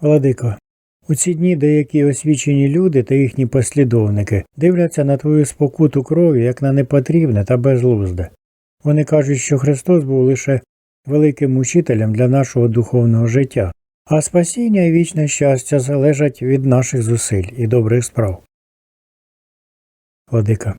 Владико, у ці дні деякі освічені люди та їхні послідовники дивляться на твою спокуту крові як на непотрібне та безглузде. Вони кажуть, що Христос був лише великим учителем для нашого духовного життя, а спасіння і вічне щастя залежать від наших зусиль і добрих справ. Владика.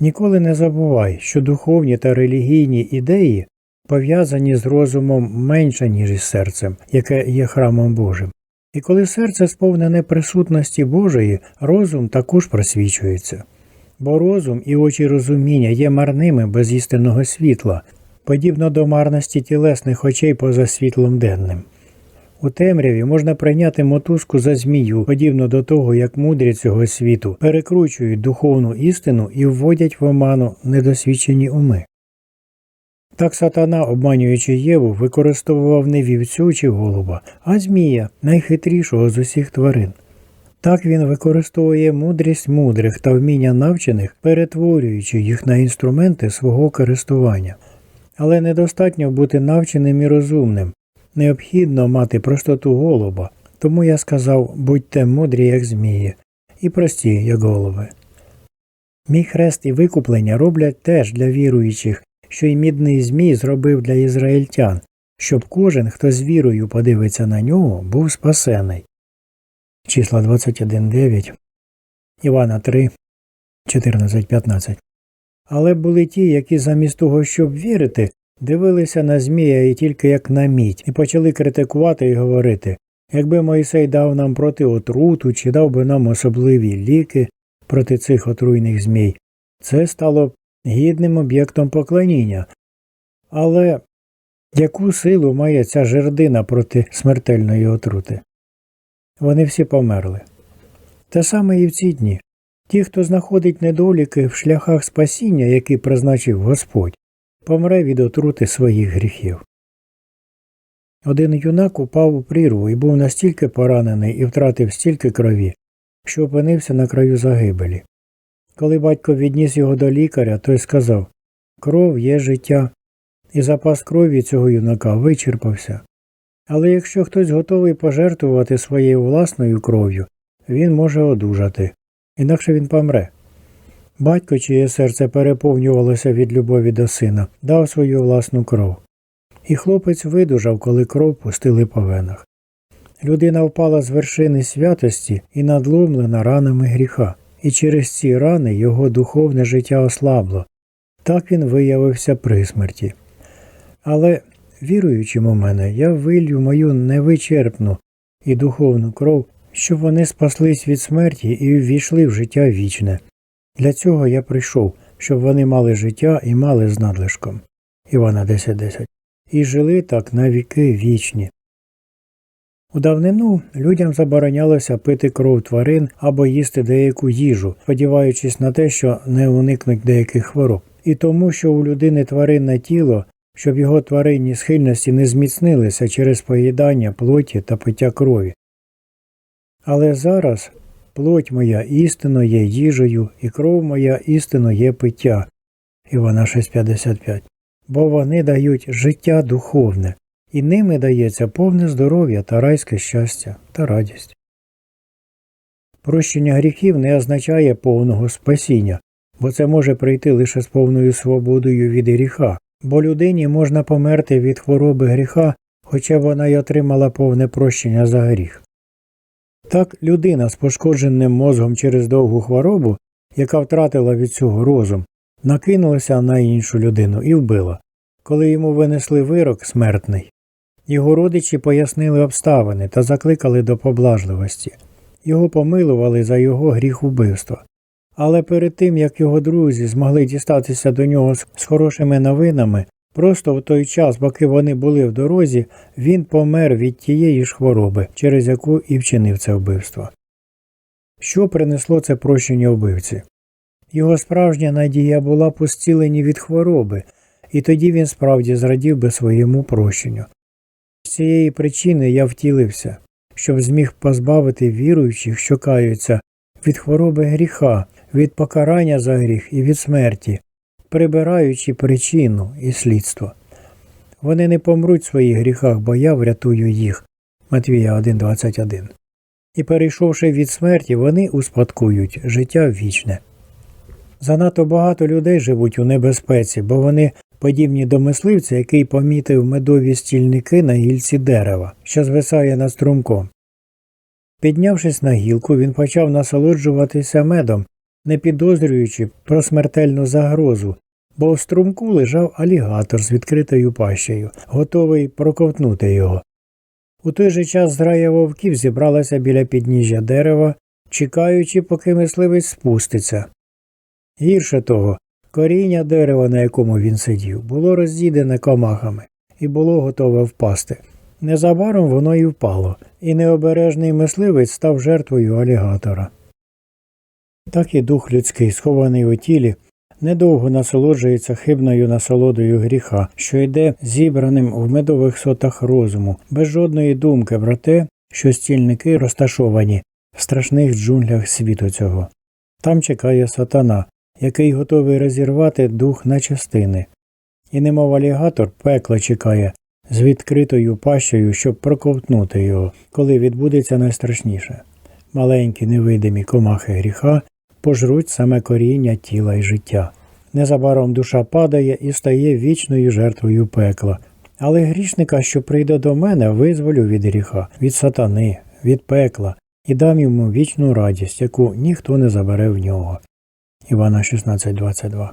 Ніколи не забувай, що духовні та релігійні ідеї пов'язані з розумом менше, ніж із серцем, яке є храмом Божим. І коли серце сповнене присутності Божої, розум також просвічується. Бо розум і очі розуміння є марними без істинного світла, подібно до марності тілесних очей поза світлом денним. У темряві можна прийняти мотузку за змію, подібно до того, як мудрі цього світу перекручують духовну істину і вводять в оману недосвідчені уми. Так сатана, обманюючи Єву, використовував не вівцю чи голуба, а змія, найхитрішого з усіх тварин. Так він використовує мудрість мудрих та вміння навчених, перетворюючи їх на інструменти свого користування. Але недостатньо бути навченим і розумним, необхідно мати простоту голуба, тому я сказав будьте мудрі, як змії, і прості, як голови. Мій хрест і викуплення роблять теж для віруючих, що й мідний Змій зробив для ізраїльтян, щоб кожен, хто з вірою подивиться на нього, був спасений. Числа 21.9, Івана 3, 14.15. Але були ті, які замість того, щоб вірити, дивилися на Змія і тільки як на мідь, і почали критикувати і говорити якби Мойсей дав нам проти отруту чи дав би нам особливі ліки проти цих отруйних змій, це стало б гідним об'єктом поклоніння. Але яку силу має ця жердина проти смертельної отрути? Вони всі померли. Те саме і в ці дні. Ті, хто знаходить недоліки в шляхах спасіння, які призначив Господь, помре від отрути своїх гріхів. Один юнак упав у прірву і був настільки поранений і втратив стільки крові, що опинився на краю загибелі. Коли батько відніс його до лікаря, той сказав Кров є життя, і запас крові цього юнака вичерпався. Але якщо хтось готовий пожертвувати своєю власною кров'ю, він може одужати, інакше він помре. Батько, чиє серце переповнювалося від любові до сина, дав свою власну кров. І хлопець видужав, коли кров пустили по венах. Людина впала з вершини святості і надломлена ранами гріха, і через ці рани його духовне життя ослабло. Так він виявився при смерті. Але, віруючим у мене, я вилью мою невичерпну і духовну кров, щоб вони спаслись від смерті і ввійшли в життя вічне. Для цього я прийшов, щоб вони мали життя і мали з надлишком. Івана 10.10. І жили так на віки вічні. У давнину людям заборонялося пити кров тварин або їсти деяку їжу, сподіваючись на те, що не уникнуть деяких хвороб, і тому, що у людини тваринне тіло, щоб його тваринні схильності не зміцнилися через поїдання плоті та пиття крові. Але зараз плоть моя істинно є їжею, і кров моя істинно є пиття. Івана 6.55. Бо вони дають життя духовне, і ними дається повне здоров'я та райське щастя та радість. Прощення гріхів не означає повного спасіння, бо це може прийти лише з повною свободою від гріха, бо людині можна померти від хвороби гріха, хоча вона й отримала повне прощення за гріх. Так людина з пошкодженим мозгом через довгу хворобу, яка втратила від цього розум, накинулася на іншу людину і вбила. Коли йому винесли вирок смертний, його родичі пояснили обставини та закликали до поблажливості. Його помилували за його гріх убивства. Але перед тим, як його друзі змогли дістатися до нього з хорошими новинами, просто в той час, поки вони були в дорозі, він помер від тієї ж хвороби, через яку і вчинив це вбивство. Що принесло це прощення вбивці? Його справжня надія була постілені від хвороби, і тоді він справді зрадів би своєму прощенню. З цієї причини я втілився, щоб зміг позбавити віруючих, що каються, від хвороби гріха, від покарання за гріх і від смерті, прибираючи причину і слідство. Вони не помруть в своїх гріхах, бо я врятую їх, Матвія 1.21. І перейшовши від смерті, вони успадкують життя вічне. Занадто багато людей живуть у небезпеці, бо вони подібні до мисливця, який помітив медові стільники на гілці дерева, що звисає над струмком. Піднявшись на гілку, він почав насолоджуватися медом, не підозрюючи про смертельну загрозу, бо в струмку лежав алігатор з відкритою пащею, готовий проковтнути його. У той же час зграя вовків зібралася біля підніжжя дерева, чекаючи, поки мисливець спуститься. Гірше того, коріння дерева, на якому він сидів, було роздідене комахами і було готове впасти. Незабаром воно і впало, і необережний мисливець став жертвою алігатора. Так і дух людський, схований у тілі, недовго насолоджується хибною насолодою гріха, що йде зібраним в медових сотах розуму, без жодної думки про те, що стільники розташовані в страшних джунглях світу цього. Там чекає сатана, який готовий розірвати дух на частини, і немов алігатор пекло чекає з відкритою пащею, щоб проковтнути його, коли відбудеться найстрашніше. Маленькі невидимі комахи гріха пожруть саме коріння тіла і життя. Незабаром душа падає і стає вічною жертвою пекла. Але грішника, що прийде до мене, визволю від гріха, від сатани, від пекла і дам йому вічну радість, яку ніхто не забере в нього. Івана 16.22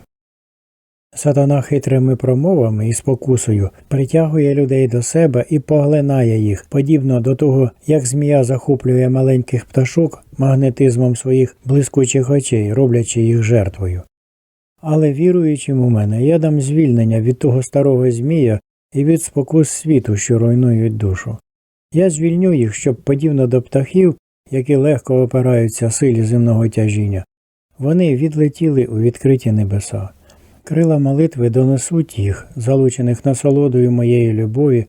Сатана хитрими промовами і спокусою притягує людей до себе і поглинає їх, подібно до того, як змія захоплює маленьких пташок магнетизмом своїх блискучих очей, роблячи їх жертвою. Але віруючим у мене, я дам звільнення від того старого змія і від спокус світу, що руйнують душу. Я звільню їх, щоб, подібно до птахів, які легко опираються силі земного тяжіння, вони відлетіли у відкриті небеса. Крила молитви донесуть їх, залучених насолодою моєї любові,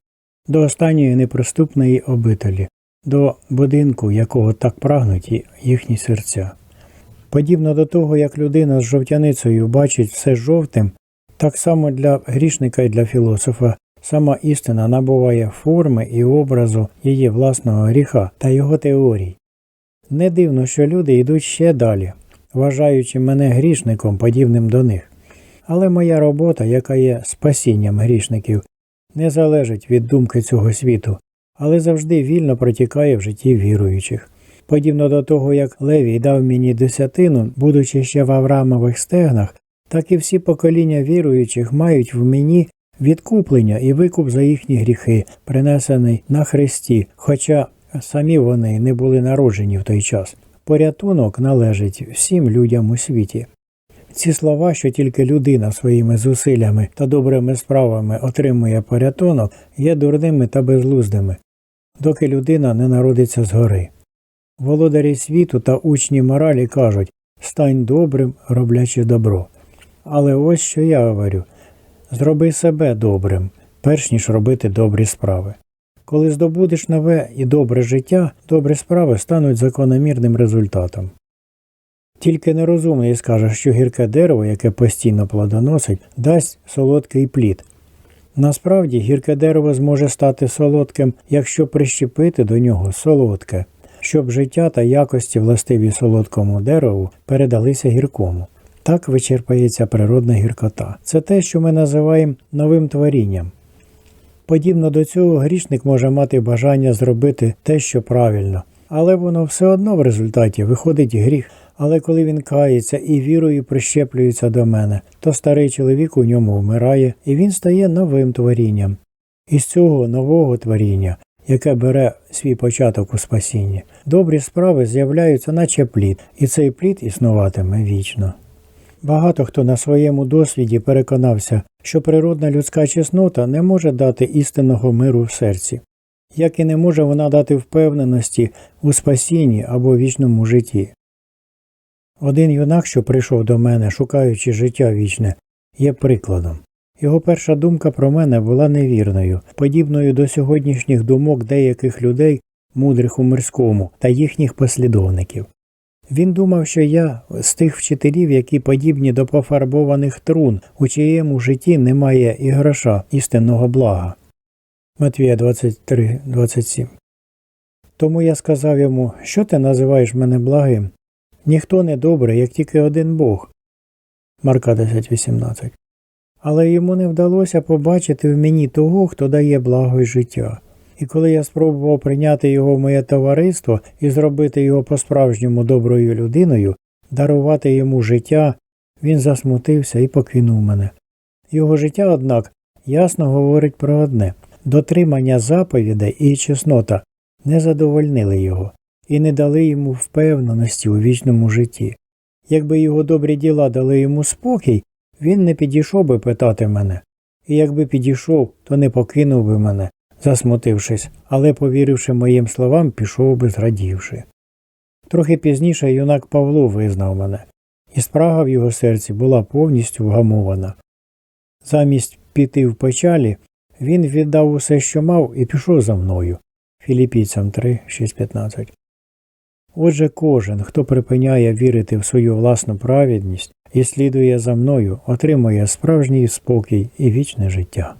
до останньої неприступної обителі, до будинку, якого так прагнуть їхні серця. Подібно до того, як людина з жовтяницею бачить все жовтим, так само для грішника і для філософа сама істина набуває форми і образу її власного гріха та його теорій. Не дивно, що люди йдуть ще далі, вважаючи мене грішником, подібним до них. Але моя робота, яка є спасінням грішників, не залежить від думки цього світу, але завжди вільно протікає в житті віруючих. Подібно до того, як Левій дав мені десятину, будучи ще в Авраамових стегнах, так і всі покоління віруючих мають в мені відкуплення і викуп за їхні гріхи, принесений на Христі, хоча самі вони не були народжені в той час. Порятунок належить всім людям у світі. Ці слова, що тільки людина своїми зусиллями та добрими справами отримує порятунок, є дурними та безлуздими, доки людина не народиться згори. Володарі світу та учні моралі кажуть стань добрим, роблячи добро. Але ось що я говорю зроби себе добрим, перш ніж робити добрі справи. Коли здобудеш нове і добре життя, добрі справи стануть закономірним результатом. Тільки нерозумний скаже, що гірке дерево, яке постійно плодоносить, дасть солодкий плід. Насправді гірке дерево зможе стати солодким, якщо прищепити до нього солодке, щоб життя та якості властиві солодкому дереву передалися гіркому. Так вичерпається природна гіркота. Це те, що ми називаємо новим творінням. Подібно до цього грішник може мати бажання зробити те, що правильно, але воно все одно в результаті виходить гріх. Але коли він кається і вірою прищеплюється до мене, то старий чоловік у ньому вмирає, і він стає новим творінням. Із цього нового творіння, яке бере свій початок у спасінні, добрі справи з'являються, наче плід, і цей плід існуватиме вічно. Багато хто на своєму досвіді переконався, що природна людська чеснота не може дати істинного миру в серці, як і не може вона дати впевненості у спасінні або вічному житті. Один юнак, що прийшов до мене, шукаючи життя вічне, є прикладом. Його перша думка про мене була невірною, подібною до сьогоднішніх думок деяких людей, мудрих у мирському та їхніх послідовників. Він думав, що я з тих вчителів, які подібні до пофарбованих трун, у чиєму житті немає і гроша істинного блага. Матвія 23, 27. Тому я сказав йому, що ти називаєш мене благим? Ніхто не добрий, як тільки один Бог. Марка 10.18. Але йому не вдалося побачити в мені того, хто дає благо й життя. І коли я спробував прийняти його в моє товариство і зробити його по-справжньому доброю людиною, дарувати йому життя, він засмутився і покинув мене. Його життя, однак, ясно говорить про одне дотримання заповідей і чеснота не задовольнили його і не дали йому впевненості у вічному житті. Якби його добрі діла дали йому спокій, він не підійшов би питати мене, і якби підійшов, то не покинув би мене, засмутившись, але, повіривши моїм словам, пішов би зрадівши. Трохи пізніше юнак Павло визнав мене, і спрага в його серці була повністю вгамована. Замість піти в печалі, він віддав усе, що мав, і пішов за мною. Філіпійцям 3, 6.15. Отже, кожен, хто припиняє вірити в свою власну праведність і слідує за мною, отримує справжній спокій і вічне життя.